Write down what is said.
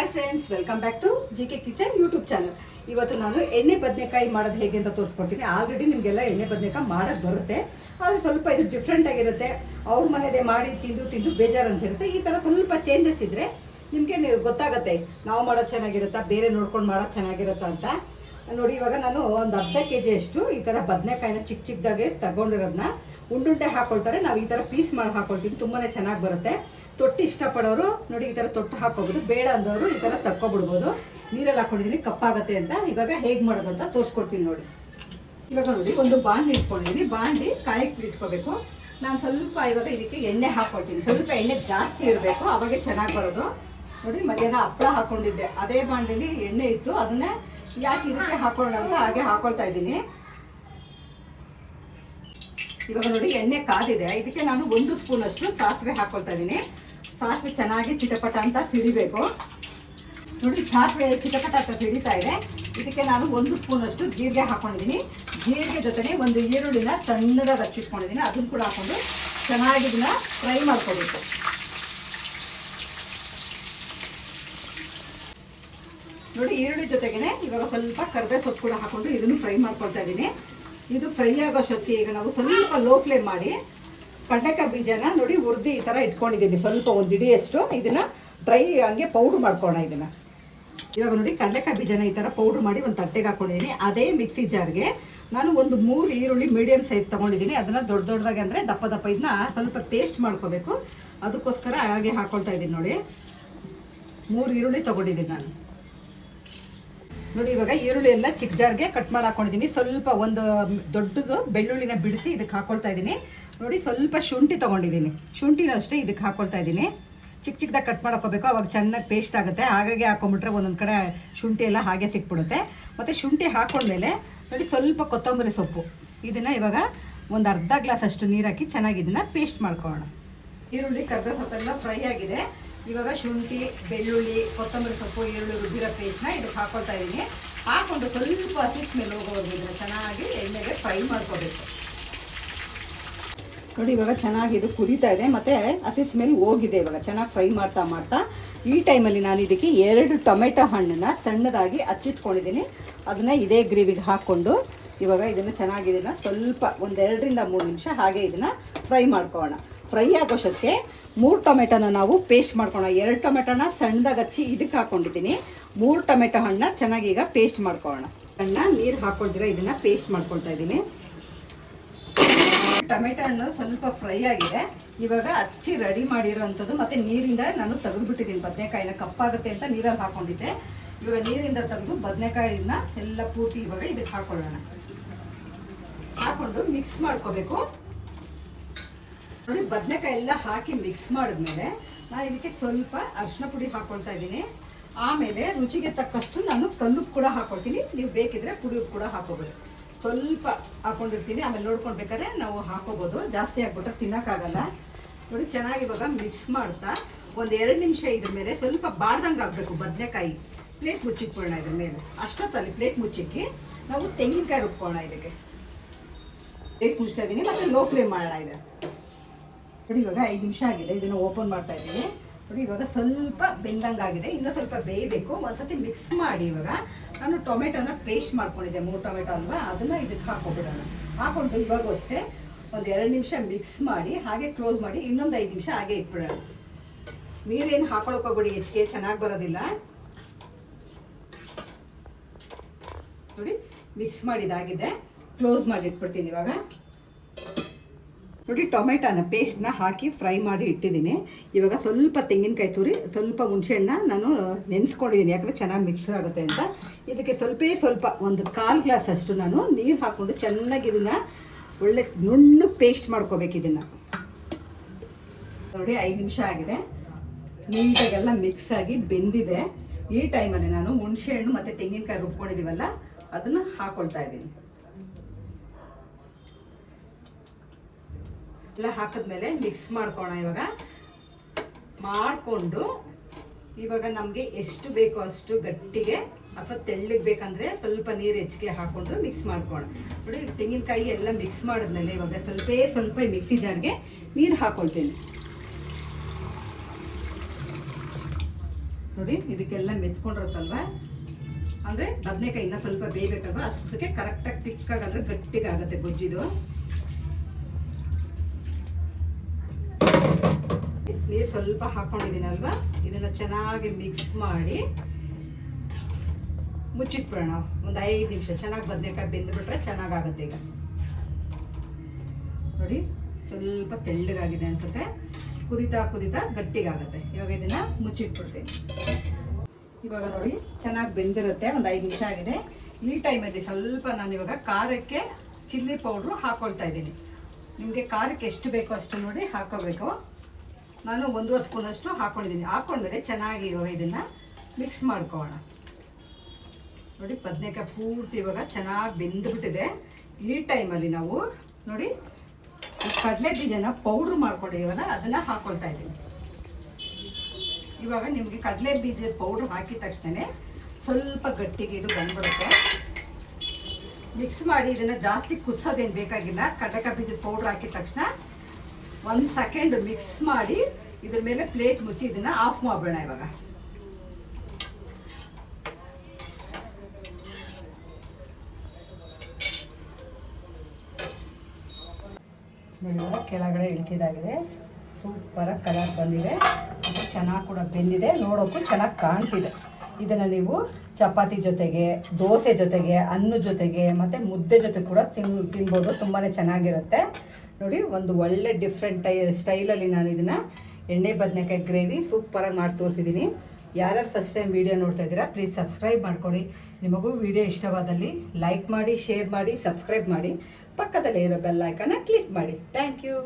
Hi friends welcome back to G K kitchen YouTube channel ಇವತ್ತು ನಾನು ಎಣ್ಣೆ ಬದನೆಕಾಯಿ ಮಾಡೋದು ಹೇಗೆ ಅಂತ ತೋರಿಸ್ಕೊಡ್ತೀನಿ. ಆಲ್ರೆಡಿ ನಿಮಗೆಲ್ಲ ಎಣ್ಣೆ ಬದನೆಕಾಯಿ ಮಾಡೋಕ್ಕೆ ಬರುತ್ತೆ. ಆದರೆ ಸ್ವಲ್ಪ ಇದು ಡಿಫ್ರೆಂಟ್ ಆಗಿರುತ್ತೆ. ಅವ್ರ ಮನೆಯದೇ ಮಾಡಿ ತಿಂದು ತಿಂದು ಬೇಜಾರು ಅನ್ಸಿರುತ್ತೆ ಈ ಥರ ಸ್ವಲ್ಪ ಚೇಂಜಸ್ ಇದ್ದರೆ ನಿಮಗೆ ಗೊತ್ತಾಗುತ್ತೆ. ನಾವು ಮಾಡೋದು ಚೆನ್ನಾಗಿರುತ್ತಾ? ಬೇರೆ ನೋಡ್ಕೊಂಡು ಮಾಡೋದು ಚೆನ್ನಾಗಿರುತ್ತಾ ಅಂತ. ನೋಡಿ, ಇವಾಗ ನಾನು ಒಂದು ಅರ್ಧ ಕೆ ಜಿಯಷ್ಟು ಈ ಥರ ಬದನೆಕಾಯಿನ ಚಿಕ್ಕ ಚಿಕ್ಕದಾಗೆ ತಗೊಂಡಿರೋದನ್ನ ಉಂಡುಂಡೆ ಹಾಕೊಳ್ತಾರೆ. ನಾವು ಈ ಥರ ಪೀಸ್ ಮಾಡಿ ಹಾಕೊಳ್ತೀವಿ. ತುಂಬಾ ಚೆನ್ನಾಗಿ ಬರುತ್ತೆ. ತೊಟ್ಟು ಇಷ್ಟಪಡೋರು ನೋಡಿ ಈ ಥರ ತೊಟ್ಟು ಹಾಕೋಬೋದು. ಬೇಡ ಅಂದವರು ಈ ಥರ ತಕ್ಕೊಬಿಡ್ಬೋದು. ನೀರಲ್ಲಿ ಹಾಕೊಂಡಿದ್ದೀನಿ ಕಪ್ಪಾಗತ್ತೆ ಅಂತ. ಇವಾಗ ಹೇಗೆ ಮಾಡೋದು ಅಂತ ತೋರಿಸ್ಕೊಡ್ತೀನಿ ನೋಡಿ. ಇವಾಗ ನೋಡಿ, ಒಂದು ಬಾಣಲಿ ಇಟ್ಕೊಂಡಿದ್ದೀನಿ ಬಾಂಡ್ಲಿ ಕಾಯಕ್ಕೆ ಇಟ್ಕೋಬೇಕು. ನಾನು ಸ್ವಲ್ಪ ಇವಾಗ ಇದಕ್ಕೆ ಎಣ್ಣೆ ಹಾಕ್ಕೊಳ್ತೀನಿ ಸ್ವಲ್ಪ ಎಣ್ಣೆ ಜಾಸ್ತಿ ಇರಬೇಕು. ಅವಾಗೆ ಚೆನ್ನಾಗಿ ಬರೋದು. ನೋಡಿ, ಮಧ್ಯಾಹ್ನ ಹಪ್ಪಳ ಹಾಕೊಂಡಿದ್ದೆ. ಅದೇ ಬಾಂಡ್ಲಿ ಎಣ್ಣೆ ಇತ್ತು. ಅದನ್ನೇ ಯಾಕೆ ಇದಕ್ಕೆ ಹಾಕೊಳ್ಳೋಣ ಅಂತ ಹಾಗೆ ಹಾಕೊಳ್ತಾ ಇದ್ದೀನಿ. ಇವಾಗ ನೋಡಿ ಎಣ್ಣೆ ಕಾದಿದೆ. ಇದಕ್ಕೆ ನಾನು ಒಂದು ಸ್ಪೂನಷ್ಟು ಸಾಸಿವೆ ಹಾಕೊಳ್ತಾ ಇದ್ದೀನಿ. ಸಾಸಿವೆ ಚೆನ್ನಾಗಿ ಚಿಟಪಟ ಅಂತ ಸಿಡಿಬೇಕು ನೋಡಿ, ಸಾಸಿವೆ ಚಿಟಪಟ ಅಂತ ಸಿಡಿತಾ ಇದೆ. ಇದಕ್ಕೆ ನಾನು ಒಂದು ಸ್ಪೂನಷ್ಟು ಜೀರಿಗೆ ಹಾಕೊಂಡಿದ್ದೀನಿ. ಜೀರಿಗೆ ಜೊತೆಗೆ ಒಂದು ಈರುಳ್ಳಿನ ಸಣ್ಣದಾಗಿ ಹಚ್ಚಿಟ್ಕೊಂಡಿದ್ದೀನಿ. ಅದನ್ನು ಕೂಡ ಹಾಕೊಂಡು ಚೆನ್ನಾಗಿ ಇದನ್ನ ಫ್ರೈ ಮಾಡ್ಕೋಬೇಕು. ನೋಡಿ, ಈರುಳ್ಳಿ ಜೊತೆಗೇನೆ ಇವಾಗ ಸ್ವಲ್ಪ ಕರ್ಬೇ ಸೊಪ್ಪು ಕೂಡ ಹಾಕೊಂಡು ಇದನ್ನು ಫ್ರೈ ಮಾಡ್ಕೊಳ್ತಾ ಇದ್ದೀನಿ. ಇದು ಫ್ರೈ ಆಗೋ ಶಕ್ತಿ ಈಗ ನಾವು ಸ್ವಲ್ಪ ಲೋ ಫ್ಲೇಮ್ ಮಾಡಿ ಕಡಲೆಕಾಯಿ ಬೀಜನ ನೋಡಿ ಹುರಿದು ಈ ಥರ ಇಟ್ಕೊಂಡಿದ್ದೀನಿ. ಸ್ವಲ್ಪ ಒಂದು ಇಡಿಯಷ್ಟು ಇದನ್ನ ಡ್ರೈ ಹಂಗೆ ಪೌಡ್ರ್ ಮಾಡ್ಕೋಣ ಇದನ್ನ. ಇವಾಗ ನೋಡಿ ಕಡಲೆಕಾಯಿ ಬೀಜನ ಈ ಥರ ಪೌಡ್ರ್ ಮಾಡಿ ಒಂದು ತಟ್ಟೆಗೆ ಹಾಕೊಂಡಿದ್ದೀನಿ. ಅದೇ ಮಿಕ್ಸಿ ಜಾರ್ಗೆ ನಾನು ಒಂದು ಮೂರು ಈರುಳ್ಳಿ ಮೀಡಿಯಮ್ ಸೈಜ್ ತೊಗೊಂಡಿದ್ದೀನಿ. ಅದನ್ನು ದೊಡ್ಡ ದೊಡ್ಡದಾಗಿ ಅಂದರೆ ದಪ್ಪ ದಪ್ಪ ಇದನ್ನ ಸ್ವಲ್ಪ ಪೇಸ್ಟ್ ಮಾಡ್ಕೋಬೇಕು. ಅದಕ್ಕೋಸ್ಕರ ಹಾಗೆ ಹಾಕ್ಕೊಳ್ತಾ ಇದ್ದೀನಿ ನೋಡಿ. ಮೂರು ಈರುಳ್ಳಿ ತೊಗೊಂಡಿದ್ದೀನಿ ನಾನು. ನೋಡಿ, ಇವಾಗ ಈರುಳ್ಳಿ ಎಲ್ಲ ಚಿಕ್ಕ ಜಾರ್ಗೆ ಕಟ್ ಮಾಡಿ ಹಾಕೊಂಡಿದ್ದೀನಿ. ಸ್ವಲ್ಪ ಒಂದು ದೊಡ್ಡದು ಬೆಳ್ಳುಳ್ಳಿನ ಬಿಡಿಸಿ ಇದಕ್ಕೆ ಹಾಕೊಳ್ತಾ ಇದ್ದೀನಿ. ನೋಡಿ, ಸ್ವಲ್ಪ ಶುಂಠಿ ತೊಗೊಂಡಿದ್ದೀನಿ. ಶುಂಠಿನೂ ಅಷ್ಟೇ ಇದಕ್ಕೆ ಹಾಕೊಳ್ತಾ ಇದ್ದೀನಿ. ಚಿಕ್ಕ ಚಿಕ್ಕದಾಗಿ ಕಟ್ ಮಾಡ್ಕೋಬೇಕು ಅವಾಗ ಚೆನ್ನಾಗಿ ಪೇಸ್ಟ್ ಆಗುತ್ತೆ. ಹಾಗಾಗಿ ಹಾಕೊಂಡ್ಬಿಟ್ರೆ ಒಂದೊಂದು ಕಡೆ ಶುಂಠಿ ಎಲ್ಲ ಹಾಗೆ ಸಿಕ್ಬಿಡುತ್ತೆ. ಮತ್ತು ಶುಂಠಿ ಹಾಕೊಂಡ್ಮೇಲೆ ನೋಡಿ, ಸ್ವಲ್ಪ ಕೊತ್ತಂಬರಿ ಸೊಪ್ಪು. ಇದನ್ನು ಇವಾಗ ಒಂದು ಅರ್ಧ ಗ್ಲಾಸ್ ಅಷ್ಟು ನೀರು ಹಾಕಿ ಚೆನ್ನಾಗಿ ಇದನ್ನು ಪೇಸ್ಟ್ ಮಾಡ್ಕೊಳ್ಳೋಣ. ಈರುಳ್ಳಿ ಕರ್ಬೇವು ಸೊಪ್ಪೆಲ್ಲ ಫ್ರೈ ಆಗಿದೆ. ಇವಾಗ ಶುಂಠಿ, ಬೆಳ್ಳುಳ್ಳಿ, ಕೊತ್ತಂಬರಿ ಸೊಪ್ಪು, ಈರುಳ್ಳಿ ರುಬ್ಬಿರೋ ಪೇಸ್ಟ್ನ ಇದಕ್ಕೆ ಹಾಕೊಳ್ತಾ ಇದ್ದೀನಿ. ಹಾಕೊಂಡು ಸ್ವಲ್ಪ ಹಸಿ ಮೇಲೆ ಹೋಗೋವರೆಗೂ ಚೆನ್ನಾಗಿ ಎಣ್ಣೆಗೆ ಫ್ರೈ ಮಾಡ್ಕೋಬೇಕು. ನೋಡಿ, ಇವಾಗ ಚೆನ್ನಾಗಿ ಇದು ಕುದೀತಾ ಇದೆ. ಮತ್ತೆ ಹಸಿ ಸ್ಮೆಲ್ ಹೋಗಿದೆ ಇವಾಗ. ಚೆನ್ನಾಗಿ ಫ್ರೈ ಮಾಡ್ತಾ ಮಾಡ್ತಾ. ಈ ಟೈಮಲ್ಲಿ ನಾನು ಇದಕ್ಕೆ ಎರಡು ಟೊಮೆಟೊ ಹಣ್ಣನ್ನು ಸಣ್ಣದಾಗಿ ಹಚ್ಚಿಟ್ಕೊಂಡಿದ್ದೀನಿ. ಅದನ್ನ ಇದೇ ಗ್ರೇವಿಗೆ ಹಾಕ್ಕೊಂಡು ಇವಾಗ ಇದನ್ನು ಚೆನ್ನಾಗಿ ಇದನ್ನ ಸ್ವಲ್ಪ ಒಂದೆರಡರಿಂದ ಮೂರು ನಿಮಿಷ ಹಾಗೆ ಇದನ್ನ ಫ್ರೈ ಮಾಡ್ಕೊಳ್ಳೋಣ. ಫ್ರೈ ಆಗೋಷ್ಟಕ್ಕೆ ಮೂರು ಟೊಮೆಟೊನ ನಾವು ಪೇಸ್ಟ್ ಮಾಡ್ಕೊಳೋಣ. ಎರಡು ಟೊಮೆಟೊನ ಸಣ್ಣದಾಗಿ ಹಚ್ಚಿ ಇದಕ್ಕೆ ಹಾಕ್ಕೊಂಡಿದ್ದೀನಿ ಮೂರು ಟೊಮೆಟೊ ಹಣ್ಣನ್ನ ಚೆನ್ನಾಗಿ ಈಗ ಪೇಸ್ಟ್ ಮಾಡ್ಕೊಳ್ಳೋಣ ಹಣ್ಣ, ನೀರು ಹಾಕೊಳ್ದಿರ ಇದನ್ನ ಪೇಸ್ಟ್ ಮಾಡ್ಕೊಳ್ತಾ ಇದ್ದೀನಿ. ಟೊಮೆಟೊ ಹಣ್ಣು ಸ್ವಲ್ಪ ಫ್ರೈ ಆಗಿದೆ. ಇವಾಗ ಹಚ್ಚಿ ರೆಡಿ ಮಾಡಿರೋವಂಥದ್ದು ಮತ್ತೆ ನೀರಿಂದ ನಾನು ತೆಗೆದುಬಿಟ್ಟಿದ್ದೀನಿ. ಬದನೆಕಾಯಿನ ಕಪ್ಪಾಗುತ್ತೆ ಅಂತ ನೀರಲ್ಲಿ ಹಾಕೊಂಡಿದ್ದೆ. ಇವಾಗ ನೀರಿಂದ ತೆಗೆದು ಬದನೆಕಾಯಿನ ಎಲ್ಲ ಪೂರ್ತಿ ಇವಾಗ ಇದಕ್ಕೆ ಹಾಕೊಳ್ಳೋಣ. ಹಾಕೊಂಡು ಮಿಕ್ಸ್ ಮಾಡ್ಕೋಬೇಕು. ನೋಡಿ, ಬದನೆಕಾಯಿ ಎಲ್ಲ ಹಾಕಿ ಮಿಕ್ಸ್ ಮಾಡಿದ್ಮೇಲೆ ನಾನು ಇದಕ್ಕೆ ಸ್ವಲ್ಪ ಅರಿಶಿನ ಪುಡಿ ಹಾಕೊಳ್ತಾ ಇದ್ದೀನಿ. ಆಮೇಲೆ ರುಚಿಗೆ ತಕ್ಕಷ್ಟು ನಾನು ಕಲ್ಲು ಕೂಡ ಹಾಕೊಳ್ತೀನಿ. ನೀವು ಬೇಕಿದ್ರೆ ಪುಡಿ ಕೂಡ ಹಾಕೋಬೋದು. ಸ್ವಲ್ಪ ಹಾಕೊಂಡಿರ್ತೀನಿ. ಆಮೇಲೆ ನೋಡ್ಕೊಳ್ಬೇಕಾದ್ರೆ ನಾವು ಹಾಕೋಬೋದು. ಜಾಸ್ತಿ ಹಾಕ್ಬಿಟ್ಟು ತಿನ್ನೋಕ್ಕಾಗಲ್ಲ. ನೋಡಿ, ಚೆನ್ನಾಗಿ ಇವಾಗ ಮಿಕ್ಸ್ ಮಾಡ್ತಾ ಒಂದು ಎರಡು ನಿಮಿಷ ಇದ್ರ ಮೇಲೆ ಸ್ವಲ್ಪ ಬಾಡ್ದಂಗೆ ಆಗಬೇಕು ಬದನೆಕಾಯಿ. ಪ್ಲೇಟ್ ಮುಚ್ಚಿಟ್ಕೊಳ್ಳೋಣ ಇದ್ರ ಮೇಲೆ. ಅಷ್ಟೊತ್ತಲ್ಲಿ ಪ್ಲೇಟ್ ಮುಚ್ಚಿಕ್ಕಿ ನಾವು ತೆಂಗಿನಕಾಯಿ ರುಬ್ಕೊಳ್ಳೋಣ ಇದಕ್ಕೆ. ಪ್ಲೇಟ್ ಮುಚ್ತಾ ಇದ್ದೀನಿ, ಮತ್ತು ಲೋ ಫ್ಲೇಮ್ ಮಾಡೋಣ ಇದೆ. ನೋಡಿ, ಇವಾಗ ಐದು ನಿಮಿಷ ಆಗಿದೆ, ಇದನ್ನು ಓಪನ್ ಮಾಡ್ತಾ ಇದ್ದೀನಿ. ನೋಡಿ, ಇವಾಗ ಸ್ವಲ್ಪ ಬೆಂದಂಗಾಗಿದೆ ಇನ್ನೂ ಸ್ವಲ್ಪ ಬೇಯಬೇಕು. ಒಂದ್ಸತಿ ಮಿಕ್ಸ್ ಮಾಡಿ ಇವಾಗ. ನಾನು ಟೊಮೆಟೊನ ಪೇಸ್ಟ್ ಮಾಡ್ಕೊಂಡಿದ್ದೆ, ಮೂರು ಟೊಮೆಟೊ ಅಲ್ವಾ? ಅದನ್ನ ಇದಕ್ಕೆ ಹಾಕೊಬಿಡೋಣ ಹಾಕೊಂಡು ಇವಾಗ ಅಷ್ಟೇ ಒಂದು ಎರಡು ನಿಮಿಷ ಮಿಕ್ಸ್ ಮಾಡಿ, ಹಾಗೆ ಕ್ಲೋಸ್ ಮಾಡಿ, ಇನ್ನೊಂದು ಐದು ನಿಮಿಷ ಹಾಗೆ ಇಟ್ಬಿಡೋಣ. ನೀರೇನು ಹಾಕೊಳಕೋಗ್ಬಿಡಿ ಹೆಚ್ಚಿಗೆ ಚೆನ್ನಾಗಿ ಬರೋದಿಲ್ಲ. ನೋಡಿ ಮಿಕ್ಸ್ ಮಾಡಿದಾಗಿದೆ. ಕ್ಲೋಸ್ ಮಾಡಿ ಇಟ್ಬಿಡ್ತೀನಿ ಇವಾಗ. ನೋಡಿ, ಟೊಮೆಟೊನ ಪೇಸ್ಟ್ನ ಹಾಕಿ ಫ್ರೈ ಮಾಡಿ ಇಟ್ಟಿದ್ದೀನಿ. ಇವಾಗ ಸ್ವಲ್ಪ ತೆಂಗಿನಕಾಯಿ ತುರಿ, ಸ್ವಲ್ಪ ಹುಣಸೆಹಣ್ಣ ನಾನು ನೆನೆಸ್ಕೊಂಡಿದ್ದೀನಿ. ಯಾಕಂದರೆ ಚೆನ್ನಾಗಿ ಮಿಕ್ಸ್ ಆಗುತ್ತೆ ಅಂತ. ಇದಕ್ಕೆ ಸ್ವಲ್ಪ ಸ್ವಲ್ಪ ಒಂದು ಕಾಲು ಗ್ಲಾಸ್ ಅಷ್ಟು ನಾನು ನೀರು ಹಾಕ್ಕೊಂಡು ಚೆನ್ನಾಗಿ ಇದನ್ನು ಒಳ್ಳೆ ನುಣ್ಣು ಪೇಸ್ಟ್ ಮಾಡ್ಕೋಬೇಕು ಇದನ್ನು. ನೋಡಿ, ಐದು ನಿಮಿಷ ಆಗಿದೆ. ನೀಟಾಗೆಲ್ಲ ಮಿಕ್ಸ್ ಆಗಿ ಬೆಂದಿದೆ. ಈ ಟೈಮಲ್ಲಿ ನಾನು ಹುಣಸೆಹಣ್ಣು ಮತ್ತು ತೆಂಗಿನಕಾಯಿ ರುಬ್ಕೊಂಡಿದ್ದೀವಲ್ಲ ಅದನ್ನು ಹಾಕ್ಕೊಳ್ತಾ ಇದ್ದೀನಿ. ಎಲ್ಲ ಹಾಕಿದ್ಮೇಲೆ ಮಿಕ್ಸ್ ಮಾಡ್ಕೋಣ ಇವಾಗ. ಮಾಡಿಕೊಂಡು ಇವಾಗ ನಮಗೆ ಎಷ್ಟು ಬೇಕೋ ಅಷ್ಟು ಗಟ್ಟಿಗೆ ಅಥವಾ ತೆಳ್ಳಗೆ ಬೇಕಂದ್ರೆ ಸ್ವಲ್ಪ ನೀರು ಹೆಚ್ಚಿಗೆ ಹಾಕೊಂಡು ಮಿಕ್ಸ್ ಮಾಡ್ಕೋಣ ನೋಡಿ ತೆಂಗಿನಕಾಯಿ ಎಲ್ಲ ಮಿಕ್ಸ್ ಮಾಡಿದ್ಮೇಲೆ ಇವಾಗ ಸ್ವಲ್ಪ ಸ್ವಲ್ಪ ಮಿಕ್ಸಿ ಜಾರ್ಗೆ ನೀರು ಹಾಕೊಳ್ತೀನಿ. ನೋಡಿ, ಇದಕ್ಕೆಲ್ಲ ಮೆತ್ಕೊಂಡಿರುತ್ತಲ್ವ? ಅಂದರೆ ಬದನೆಕಾಯಿ ಇನ್ನೂ ಸ್ವಲ್ಪ ಬೇಯಬೇಕಲ್ವ ಅಷ್ಟಕ್ಕೆ ಕರೆಕ್ಟಾಗಿ ತಿಕ್ಕಾಗಂದ್ರೆ ಗಟ್ಟಿಗಾಗುತ್ತೆ ಗೊಜ್ಜಿದು. ಸ್ವಲ್ಪ ಹಾಕ್ಕೊಂಡಿದ್ದೀನಲ್ವಾ ಇದನ್ನ ಚೆನ್ನಾಗಿ ಮಿಕ್ಸ್ ಮಾಡಿ ಮುಚ್ಚಿಟ್ಬಿಡೋಣ. ಒಂದು ಐದು ನಿಮಿಷ. ಚೆನ್ನಾಗಿ ಬದನೆಕಾಯಿ ಬೆಂದ್ಬಿಟ್ರೆ ಚೆನ್ನಾಗಾಗುತ್ತೆ ಈಗ. ನೋಡಿ, ಸ್ವಲ್ಪ ತೆಳ್ಳಗಾಗಿದೆ ಅನ್ಸುತ್ತೆ. ಕುದಿತಾ ಕುದಿತಾ ಗಟ್ಟಿಗಾಗುತ್ತೆ. ಇವಾಗ ಇದನ್ನ ಮುಚ್ಚಿಟ್ಬಿಡ್ತೀನಿ. ಇವಾಗ ನೋಡಿ, ಚೆನ್ನಾಗಿ ಬೆಂದಿರುತ್ತೆ. ಒಂದು ಐದು ನಿಮಿಷ ಆಗಿದೆ. ಈ ಟೈಮಲ್ಲಿ ಸ್ವಲ್ಪ ನಾನು ಇವಾಗ ಖಾರಕ್ಕೆ ಚಿಲ್ಲಿ ಪೌಡ್ರು ಹಾಕೊಳ್ತಾ ಇದ್ದೀನಿ. ನಿಮಗೆ ಖಾರಕ್ಕೆ ಎಷ್ಟು ಬೇಕೋ ಅಷ್ಟು ನೋಡಿ ಹಾಕೋಬೇಕು. ನಾನು ಒಂದೂವರೆ ಸ್ಪೂನಷ್ಟು ಹಾಕೊಂಡಿದ್ದೀನಿ. ಹಾಕೊಂಡ್ರೆ ಚೆನ್ನಾಗಿ ಇವಾಗ ಇದನ್ನು ಮಿಕ್ಸ್ ಮಾಡ್ಕೊಳ್ಳೋಣ. ನೋಡಿ, ಬದನೆಕಾಯಿ ಪೂರ್ತಿ ಇವಾಗ ಚೆನ್ನಾಗಿ ಬೆಂದ್ಬಿಟ್ಟಿದೆ. ಈ ಟೈಮಲ್ಲಿ ನಾವು ನೋಡಿ ಕಡಲೆ ಬೀಜನ ಪೌಡ್ರ್ ಮಾಡ್ಕೊಂಡಿದ್ದೀವಲ್ಲ ಅದನ್ನು ಹಾಕೊಳ್ತಾ ಇದ್ದೀನಿ. ಇವಾಗ ನಿಮಗೆ ಕಡಲೆ ಬೀಜದ ಪೌಡ್ರ್ ಹಾಕಿದ ತಕ್ಷಣ ಸ್ವಲ್ಪ ಗಟ್ಟಿಗೆ ಇದು ಬಂದ್ಬಿಡುತ್ತೆ. ಮಿಕ್ಸ್ ಮಾಡಿ ಇದನ್ನು ಜಾಸ್ತಿ ಕುದಿಸೋದೇನು ಬೇಕಾಗಿಲ್ಲ. ಕಡಲೆಕಾಯಿ ಬೀಜದ ಪೌಡ್ರ್ ಹಾಕಿದ ತಕ್ಷಣ ಒಂದು ಸೆಕೆಂಡ್ ಮಿಕ್ಸ್ ಮಾಡಿ ಇದ್ರ ಮೇಲೆ ಪ್ಲೇಟ್ ಮುಚ್ಚಿ ಇದನ್ನ ಆಫ್ ಮಾಡೋಣ ಇವಾಗ. ಇವಾಗ ಕೆಳಗಡೆ ಇಳಿತಿದಾಗಿದೆ ಸೂಪರಾಗಿ ಕಲರ್ ಬಂದಿದೆ. ಮತ್ತು ಚೆನ್ನಾಗಿ ಕೂಡ ಬೆಂದಿದೆ. ನೋಡೋಕ್ಕೂ ಚೆನ್ನಾಗಿ ಕಾಣ್ತಿದೆ. ಇದನ್ನು ನೀವು ಚಪಾತಿ ಜೊತೆಗೆ, ದೋಸೆ ಜೊತೆಗೆ, ಅನ್ನ ಜೊತೆಗೆ, ಮತ್ತು ಮುದ್ದೆ ಜೊತೆ ಕೂಡ ತಿನ್ ತಿನ್ಬೋದು. ತುಂಬಾ ಚೆನ್ನಾಗಿರುತ್ತೆ. ನೋಡಿ, ಒಂದು ಒಳ್ಳೆ ಡಿಫ್ರೆಂಟ್ ಟೈ ಸ್ಟೈಲಲ್ಲಿ ನಾನು ಇದನ್ನು ಎಣ್ಣೆ, ಬದನೆಕಾಯಿ ಗ್ರೇವಿ ಸೂಪರಾಗಿ ಮಾಡಿ ತೋರಿಸಿದ್ದೀನಿ ಯಾರ್ಯಾರು ಫಸ್ಟ್ ಟೈಮ್ ವೀಡಿಯೋ ನೋಡ್ತಾ ಇದ್ದೀರಾ ಪ್ಲೀಸ್ ಸಬ್ಸ್ಕ್ರೈಬ್ ಮಾಡ್ಕೊಳ್ಳಿ ನಿಮಗೂ ವಿಡಿಯೋ ಇಷ್ಟವಾದಲ್ಲಿ ಲೈಕ್ ಮಾಡಿ ಶೇರ್ ಮಾಡಿ ಸಬ್ಸ್ಕ್ರೈಬ್ ಮಾಡಿ. ಪಕ್ಕದಲ್ಲೇ ಇರೋ ಬೆಲ್ ಐಕನ್ನ ಕ್ಲಿಕ್ ಮಾಡಿ. Thank you